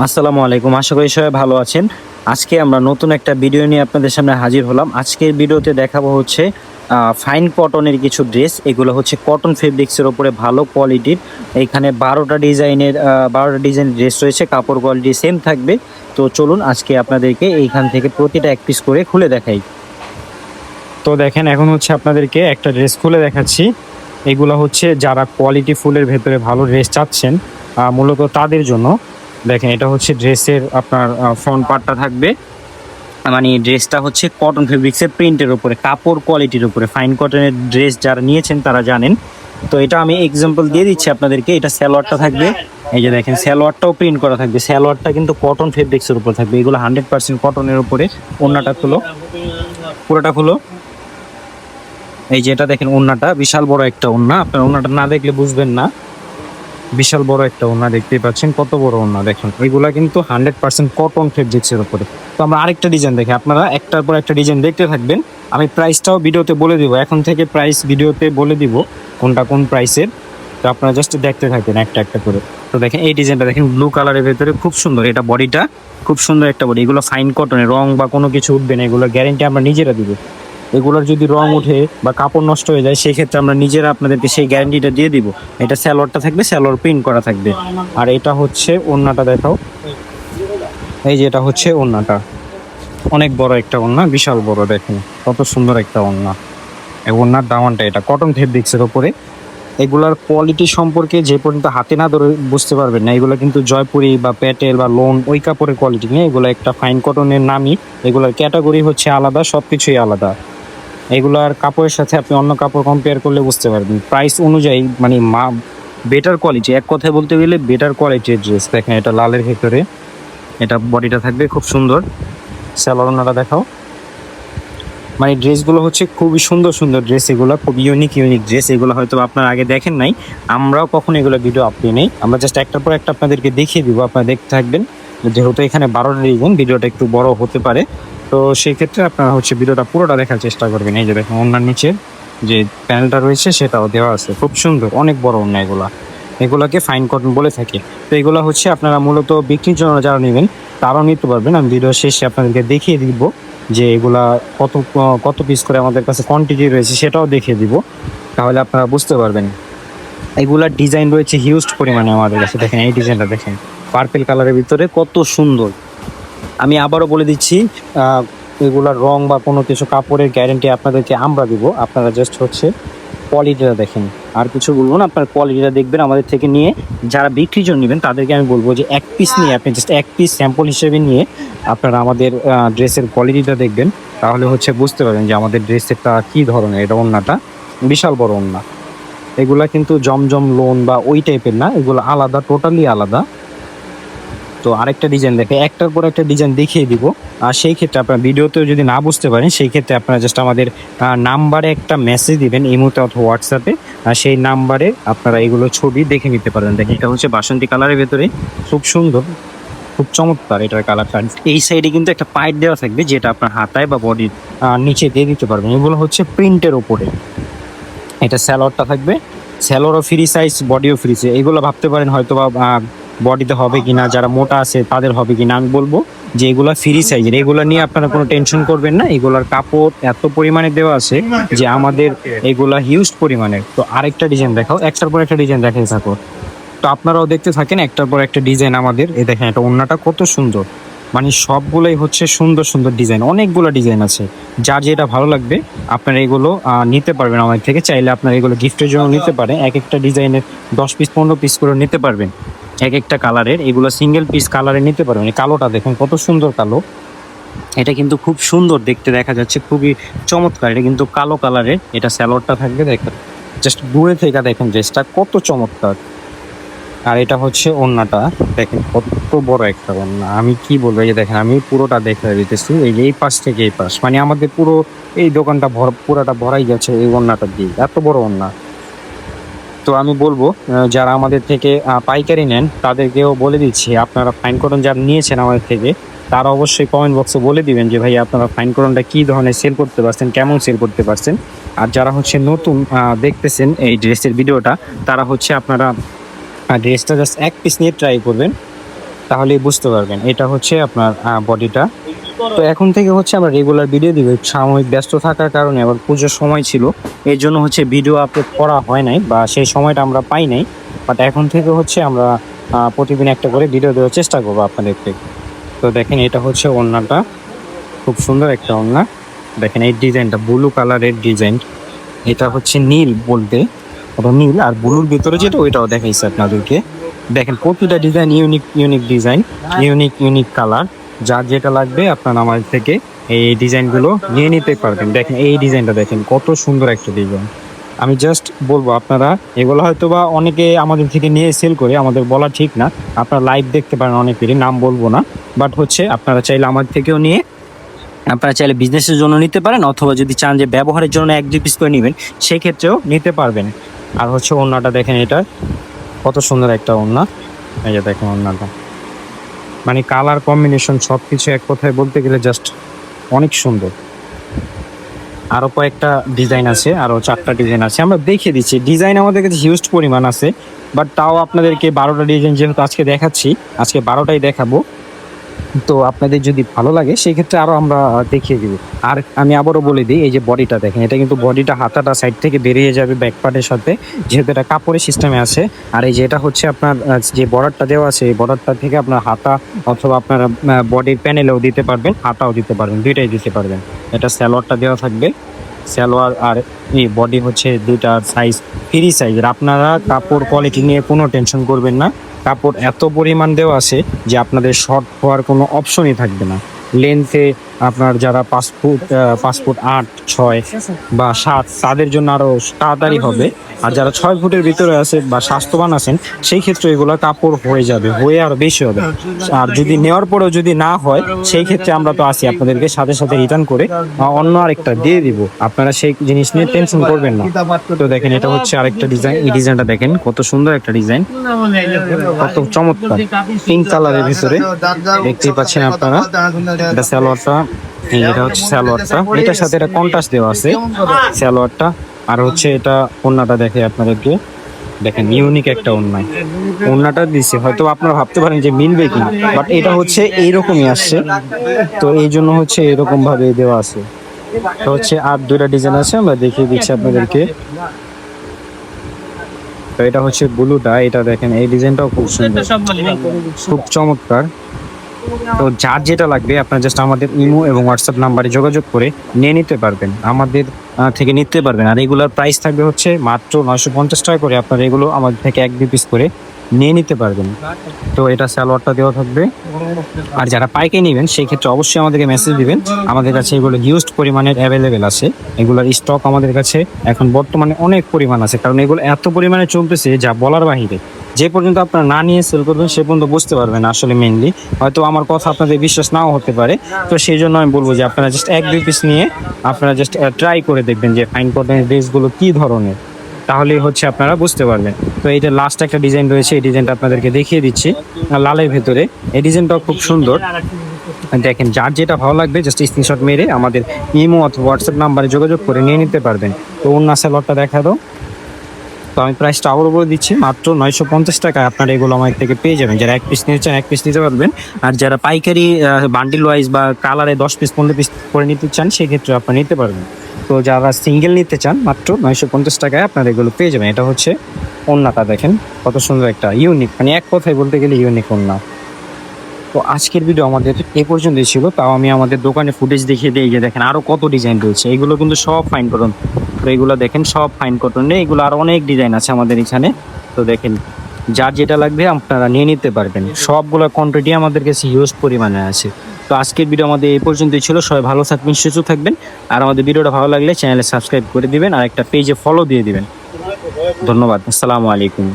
আসসালামু আলাইকুম। আশা করি সবাই ভালো আছেন। আজকে আমরা নতুন একটা ভিডিও নিয়ে আপনাদের সামনে হাজির হলাম। আজকের ভিডিওতে দেখাবো হচ্ছে ফাইন কটনের কিছু ড্রেস এগুলো হচ্ছে কটন ফেব্রিক্সের ওপরে ভালো কোয়ালিটির এখানে বারোটা ডিজাইনের বারোটা ডিজাইনের ড্রেস রয়েছে। কাপড় কোয়ালিটি সেম থাকবে। তো চলুন আজকে আপনাদেরকে এইখান থেকে প্রতিটা এক পিস করে খুলে দেখাই। তো দেখেন, এখন হচ্ছে আপনাদেরকে একটা ড্রেস খুলে দেখাচ্ছি। এগুলো হচ্ছে যারা কোয়ালিটি ফুলের ভেতরে ভালো ড্রেস চাচ্ছেন মূলত তাদের জন্য। দেখেন, এটা হচ্ছে ড্রেসের আপনার ফ্রন্ট পার্টটা থাকবে। মানে ড্রেসটা হচ্ছে কটন ফেব্রিক্সের প্রিন্টের উপরে, কাপড় কোয়ালিটির উপরে। ফাইন কটনের ড্রেস যারা নিয়েছেন, তারা জানেন। তো এটা আমি এক্সাম্পল দিয়ে দিচ্ছি আপনাদেরকে, এটা স্যালোয়ারটা থাকবে। এই যে দেখেন স্যালোয়ারটাও প্রিন্ট করা থাকবে। স্যালোয়ারটা কিন্তু কটন ফেব্রিক্সের উপর থাকবে। এগুলো হান্ড্রেড পার্সেন্ট কটনের উপরে, ওড়নাটা খুলো। পুরোটা খুলো। এই যে এটা দেখেন, ওড়নাটা। বিশাল বড় একটা ওড়না। আপনার ওড়নাটা না দেখলে বুঝবেন না। বিশাল বড় একটা ওড়না দেখতেই পাচ্ছেন, কত বড় ওড়না দেখেন। এগুলা কিন্তু হান্ড্রেড পার্সেন্ট কটন ফেব্রিক্সের উপরে। তো আমরা আরেকটা ডিজাইন দেখি, আপনারা একটার পর একটা ডিজাইন দেখতে থাকবেন। আমি প্রাইসটাও ভিডিওতে বলে দিব, এখন থেকে প্রাইস ভিডিওতে বলে দিব কোনটা কোন প্রাইসের তো আপনারা জাস্ট দেখতে থাকবেন একটা একটা করে। তো দেখেন, এই ডিজাইনটা দেখেন ব্লু কালারের ভেতরে খুব সুন্দর। এটা বডিটা খুব সুন্দর একটা বডি এগুলো ফাইন কটনের রং বা কোনো কিছু উঠবে না, এগুলো গ্যারেন্টি আমরা নিজেরা দিব। এগুলোর যদি রং উঠে বা কাপড় নষ্ট হয়ে যায় সেই ক্ষেত্রে আমরা নিজেরা আপনাদেরকে সেই গ্যারান্টিটা দিয়ে দিব। এটা স্যালোয়ারটা থাকবে স্যালোয়ার প্রিন্ট করা থাকবে। আর এটা হচ্ছে ওড়নাটা দেখাও। এই যে এটা হচ্ছে ওড়নাটা। অনেক বড় একটা ওড়না বিশাল বড় দেখুন কত সুন্দর একটা ওড়না। এই ওড়নার দামানটা এটা কটন ফেব্রিক্সের ওপরে এগুলার কোয়ালিটি সম্পর্কে যে পর্যন্ত হাতে না ধরে বুঝতে পারবেন না এগুলো কিন্তু জয়পুরি বা প্যাটেল বা লোন ওই কাপড়ের কোয়ালিটি নেই। এগুলো একটা ফাইন কটনের নামই। এগুলোর ক্যাটাগরি হচ্ছে আলাদা সব কিছুই আলাদা। এগুলার কাপড়ের সাথে আপনি অন্য কাপড় কম্পেয়ার করলে বুঝতে পারবেন। প্রাইস অনুযায়ী মানে মা বেটার কোয়ালিটি এক কথায় বলতে গেলে বেটার কোয়ালিটির ড্রেস দেখেন এটা লালের ভেতরে, এটা বডিটা থাকবে খুব সুন্দর। স্যালোনাটা দেখাও। মানে ড্রেসগুলো হচ্ছে খুবই সুন্দর সুন্দর ড্রেস এগুলো, খুব ইউনিক ইউনিক ড্রেস এগুলো হয়তো আপনারা আগে দেখেন নাই। আমরাও কখনো এগুলো ভিডিও আপনি নেই। আমরা জাস্ট একটার পর একটা আপনাদেরকে দেখিয়ে দিব। আপনারা দেখতে থাকবেন। যেহেতু এখানে বারোটা ডিজাইন ভিডিওটা একটু বড় হতে পারে। তো সেই ক্ষেত্রে আপনারা হচ্ছে ভিডিওটা পুরোটা দেখার চেষ্টা করবেন। এই যে দেখেন অন্যান্য নিচে যে প্যানেলটা রয়েছে, সেটাও দেওয়া আছে। খুব সুন্দর, অনেক বড় অন্য এগুলা। এগুলাকে ফাইন কটন বলে থাকে। তো এগুলো হচ্ছে আপনারা মূলত বিক্রির জন্য যারা নেবেন, তারাও নিতে পারবেন। আমি ভিডিও শেষে আপনাদেরকে দেখিয়ে দিব যে এগুলা কত কত পিস করে আমাদের কাছে কোয়ান্টিটি রয়েছে, সেটাও দেখিয়ে দিব। তাহলে আপনারা বুঝতে পারবেন। এগুলার ডিজাইন রয়েছে হিউজ পরিমাণে আমাদের কাছে। দেখেন, এই ডিজাইনটা দেখেন। পার্পেল কালারের ভিতরে কত সুন্দর। আমি আবারও বলে দিচ্ছি এগুলার রং বা কোনো কিছু কাপড়ের গ্যারেন্টি আপনাদেরকে আমরা দিব। আপনারা জাস্ট হচ্ছে কোয়ালিটিটা দেখেন। আর কিছু বলব না, আপনার কোয়ালিটিটা দেখবেন আমাদের থেকে নিয়ে যারা বিক্রির জন্য নেবেন, তাদেরকে আমি বলব যে এক পিস নিয়ে আপনি জাস্ট এক পিস স্যাম্পল হিসেবে নিয়ে আপনারা আমাদের ড্রেসের কোয়ালিটিটা দেখবেন। তাহলে হচ্ছে বুঝতে পারবেন যে আমাদের ড্রেসেরটা কী ধরনের, এটা ওড়নাটা বিশাল বড় ওড়না এগুলা কিন্তু জমজম লোন বা ওই টাইপের না, এগুলো আলাদা টোটালি আলাদা। তো আরেকটা ডিজাইন দেখে, একটার পর একটা ডিজাইন দেখিয়ে দিব। আর সেই ক্ষেত্রে আপনার ভিডিওতেও যদি না বুঝতে পারেন, সেই ক্ষেত্রে আপনারা জাস্ট আমাদের নাম্বারে একটা মেসেজ দিবেন ইমোতে অথবা হোয়াটসঅ্যাপে আর সেই নাম্বারে আপনারা এগুলো ছবি দেখে নিতে পারেন দেখেন, এটা হচ্ছে বাসন্তী কালারের ভেতরে। খুব সুন্দর, খুব চমৎকার এটার কালারটা এই সাইডে কিন্তু একটা পাইপ দেওয়া থাকবে, যেটা আপনার হাতায় বা বডির নিচে দিয়ে দিতে পারবেন। এগুলো হচ্ছে প্রিন্টের ওপরে এটা স্যালোয়ারটা থাকবে। স্যালোয়ারও ফ্রি সাইজ বডিও ফ্রি সাইজ এগুলো ভাবতে পারেন হয়তো বা বডিতে হবে কিনা, যারা মোটা আছে তাদের হবে কিনা, আমি বলব যে এগুলো ফ্রি সাইজের এগুলো নিয়ে আপনারা কোনো টেনশন করবেন না, এগুলোর কাপড় এত পরিমাণে দেওয়া আছে যে আমাদের এগুলা হিউজ পরিমাণের। তো আরেকটা ডিজাইন দেখাও, একটার পর একটা ডিজাইন দেখাই থাকো তো আপনারাও দেখতে থাকেন, একটার পর একটা ডিজাইন আমাদের। এ দেখেন, এটা ওড়নাটা কত সুন্দর। মানে সবগুলোই হচ্ছে সুন্দর সুন্দর ডিজাইন অনেকগুলো ডিজাইন আছে। যার যেটা ভালো লাগবে, আপনারা এগুলো নিতে পারবেন আমাদের থেকে। চাইলে আপনারা এগুলো গিফটের জন্য নিতে পারেন। এক একটা ডিজাইনের দশ পিস পনেরো পিস করে নিতে পারবেন। এক একটা কালারের, এগুলো সিঙ্গেল পিস কালারে নিতে পারবেন। কালোটা দেখুন, কত সুন্দর কালো। এটা কিন্তু খুব সুন্দর দেখতে দেখা যাচ্ছে, খুবই চমৎকার। এটা কিন্তু কালো কালারের, এটা স্যালোয়ারটা থাকবে, দেখেন। জাস্ট দূরে থেকে দেখেন ড্রেসটা, কত চমৎকার। আর এটা হচ্ছে ওড়নাটা দেখেন, কত বড় একটা ওড়না আমি কি বলব, এই দেখেন, আমি পুরোটা দেখে দিতেছি, এই এই পাশ থেকে এই পাশ। মানে আমাদের পুরো এই দোকানটা ভর, পুরোটা ভরাই যাচ্ছে এই ওড়নাটা দিয়ে, এত বড় ওড়না তো আমি বলব যারা আমাদের থেকে পাইকারি নেন, তাদেরকেও বলে দিচ্ছি, আপনারা ফাইন কটন যারা নিয়েছেন আমাদের থেকে, তারা অবশ্যই কমেন্ট বক্সে বলে দিবেন যে ভাই আপনারা ফাইন কটনটা কী ধরনের সেল করতে পারছেন, কেমন সেল করতে পারছেন? আর যারা হচ্ছে নতুন দেখতেছেন এই ড্রেসের ভিডিওটা, তারা হচ্ছে আপনারা ড্রেসটা জাস্ট এক পিস নিয়ে ট্রাই করবেন, তাহলেই বুঝতে পারবেন। এটা হচ্ছে আপনার বডিটা তো এখন থেকে হচ্ছে আমরা রেগুলার ভিডিও দিব। সাময়িক ব্যস্ত থাকার কারণে আবার পুজোর সময় ছিল। এর জন্য হচ্ছে ভিডিও আপলোড করা হয় নাই বা সেই সময়টা আমরা পাই নাই। বাট এখন থেকে হচ্ছে আমরা প্রতিদিন একটা করে ভিডিও দেওয়ার চেষ্টা করব আপনাদেরকে। তো দেখেন এটা হচ্ছে ওড়নাটা। খুব সুন্দর একটা ওড়না। দেখেন এই ডিজাইনটা ব্লু কালারের ডিজাইন এটা হচ্ছে নীল বলতে ওটা নীল আর ব্লুর ভিতরে যেটা, ওইটাও দেখাইছে আপনাদেরকে। দেখেন প্রতিটা design unique unique design unique unique colour যার যেটা লাগবে আপনার আমাদের থেকে এই ডিজাইনগুলো নিয়ে নিতে পারবেন। দেখেন, এই ডিজাইনটা দেখেন, কত সুন্দর একটা ডিজাইন। আমি জাস্ট বলব, আপনারা এগুলো হয়তো বা অনেকে আমাদের থেকে নিয়ে সেল করে, আমাদের বলা ঠিক না। আপনারা লাইভ দেখতে পারেন অনেকেরই, নাম বলব না। বাট হচ্ছে, আপনারা চাইলে আমার থেকেও নিয়ে, আপনারা চাইলে বিজনেসের জন্য নিতে পারেন, অথবা যদি চান যে ব্যবহারের জন্য এক দুই পিস করে নেবেন সেই ক্ষেত্রেও নিতে পারবেন। আর হচ্ছে ওড়নাটা দেখেন এটা, কত সুন্দর একটা ওড়না। এই যে দেখেন ওড়নাটা। মানে কালার কম্বিনেশন সব কিছু এক কথায় বলতে গেলে জাস্ট অনেক সুন্দর। আরও কয়েকটা ডিজাইন আছে আরও চারটা ডিজাইন আছে। আমরা দেখিয়ে দিচ্ছি। ডিজাইন আমাদের কাছে হিউজ পরিমাণ আছে বাট তাও আপনাদেরকে বারোটা ডিজাইন যেহেতু আজকে দেখাচ্ছি, আজকে বারোটাই দেখাবো। তো আপনাদের যদি ভালো লাগে সেই ক্ষেত্রে আরও আমরা দেখিয়ে দিব। আর আমি আবারও বলে দিই, এই যে বডিটা দেখেন, এটা কিন্তু বডিটা হাতাটা সাইড থেকে বেরিয়ে যাবে ব্যাক পার্টের সাথে, যেহেতু এটা কাপড়ের সিস্টেমে আছে। আর এই যে এটা হচ্ছে আপনার যে বর্ডারটা দেওয়া আছে, এই বর্ডারটা থেকে আপনার হাতা অথবা আপনার বডির প্যানেলেও দিতে পারবেন, হাতাও দিতে পারবেন, দুইটাই দিতে পারবেন। এটা স্যালোয়ারটা দেওয়া থাকবে। সালোয়ার আর এই বডি হচ্ছে দুইটা সাইজ ফ্রি সাইজের আপনারা কাপড় কোয়ালিটি নিয়ে কোনো টেনশন করবেন না। কাপড় এত পরিমাণ দেওয়া আছে যে আপনাদের শর্ট হওয়ার কোনো অপশনই থাকবে না। লেন্থে আপনার যারা পাসপোর্ট ফুট আট ছয় বা সাত তাদের জন্য আরও তাড়াতাড়ি হবে। আর যারা ছয় ফুটের ভিতরে আছে বা স্বাস্থ্যবান আছেন সেই ক্ষেত্রে এগুলো কাপড় হয়ে যাবে হয়ে আরও বেশি হবে। আর যদি নেওয়ার পরেও যদি না হয় সেই ক্ষেত্রে আমরা তো আসি আপনাদেরকে সাথে সাথে রিটার্ন করে অন্য আরেকটা দিয়ে দিব। আপনারা সেই জিনিস নিয়ে টেনশন করবেন না। তো দেখেন এটা হচ্ছে আরেকটা ডিজাইন এই ডিজাইনটা দেখেন কত সুন্দর একটা ডিজাইন কত চমৎকার। পিঙ্ক কালারের ভিতরে। দেখতেই পাচ্ছেন আপনারা। এটা সালোয়ারটা এটা হচ্ছে সালোয়ারটা এটার সাথে এটা কন্ট্রাস্ট দেওয়া আছে সালোয়ারটা আর হচ্ছে এটা ওন্নাটা দেখে আপনাদেরকে দেখেন ইউনিক একটা ওন্নায় ওন্নাটা দিছে হয়তো আপনারা ভাবতে পারেন যে মিলবে কি বাট এটা হচ্ছে এইরকমই আসছে। তো এই জন্য হচ্ছে এরকম ভাবে দেওয়া আছে। তো হচ্ছে আর দুইটা ডিজাইন আছে আমরা দেখিয়ে দিচ্ছি আপনাদেরকে। তো এটা হচ্ছে ব্লুটা এটা দেখেন এই ডিজাইনটাও খুব সুন্দর। খুব চমৎকার। তো যার যেটা লাগবে, আপনার জাস্ট আমাদের ইমো এবং হোয়াটসঅ্যাপ নাম্বারে যোগাযোগ করে নিয়ে নিতে পারবেন। আমাদের থেকে নিতে পারবেন। আর এগুলোর প্রাইস থাকবে হচ্ছে মাত্র নয়শো পঞ্চাশ টাকা করে। আপনারা এগুলো আমাদের থেকে এক দুই পিস করে নিয়ে নিতে পারবেন। তো এটা স্যালোয়ারটা দেওয়া থাকবে। আর যারা পাইকে নেবেন, সেই ক্ষেত্রে অবশ্যই আমাদেরকে মেসেজ দিবেন। আমাদের কাছে এগুলো হিউজ পরিমাণের অ্যাভেলেবেল আছে। এগুলোর স্টক আমাদের কাছে এখন বর্তমানে অনেক পরিমাণ আছে। কারণ এগুলো এত পরিমাণে চলতেছে যা বলার বাহিরে। যে পর্যন্ত আপনারা না নিয়ে সেল করবেন, সে পর্যন্ত বুঝতে পারবেন আসলে মেনলি হয়তো আমার কথা আপনাদের বিশ্বাস নাও হতে পারে। তো সেই জন্য আমি বলব যে আপনারা জাস্ট এক, দুই পিস নিয়ে আপনারা জাস্ট ট্রাই করে দেখবেন যে ফাইন কটনের ড্রেসগুলো কী ধরনের। তাহলে হচ্ছে আপনারা বুঝতে পারবেন। তো এইটা লাস্ট একটা ডিজাইন রয়েছে, এই ডিজাইনটা আপনাদেরকে দেখিয়ে দিচ্ছি লালের ভেতরে। এই ডিজাইনটাও খুব সুন্দর। দেখেন, যার যেটা ভালো লাগবে জাস্ট স্ক্রিনশট মেরে আমাদের ইমো অথবা হোয়াটসঅ্যাপ নাম্বারে যোগাযোগ করে নিয়ে নিতে পারবেন। তো অন্য স্যালোয়ারটা দেখা দাও। তো আমি প্রাইসটা আবার বলে দিচ্ছি, মাত্র নয়শো পঞ্চাশ টাকায় আপনারা এগুলো আমার থেকে পেয়ে যাবেন। যারা এক পিস নিয়েছেন এক পিস নিতে পারবেন। আর যারা পাইকারি বান্ডিল ওয়াইজ বা কালারে দশ পিস পনেরো পিস করে নিতে চান সেক্ষেত্রে আপনারা নিতে পারবেন। তো যারা সিঙ্গেল নিতে চান, মাত্র নয়শো পঞ্চাশ টাকায় আপনারা এগুলো পেয়ে যাবেন। এটা হচ্ছে ওন্নাটা দেখেন, কত সুন্দর একটা ইউনিক মানে এক কথায় বলতে গেলে ইউনিক ওন্না। তো আজকের ভিডিও আমাদের এ পর্যন্তই ছিল। তাও আমি আমাদের দোকানে ফুটেজ দেখিয়ে দিই যে দেখেন আরও কত ডিজাইন রয়েছে। এগুলো কিন্তু সব ফাইন কটন তো এগুলো দেখেন, সব ফাইন কটনে এগুলো আরও অনেক ডিজাইন আছে আমাদের এখানে। তো দেখেন, যার যেটা লাগবে আপনারা নিয়ে নিতে পারবেন। সবগুলো কোয়ান্টিটি আমাদের কাছে হিউজ পরিমাণে আছে। তো আজকের ভিডিও আমাদের এই পর্যন্তই ছিল। সবাই ভালো থাকবেন, সুস্থ থাকবেন। আর আমাদের ভিডিওটা ভালো লাগলে চ্যানেলে সাবস্ক্রাইব করে দিবেন। আর একটা পেজে ফলো দিয়ে দিবেন। ধন্যবাদ। আসসালামু আলাইকুম।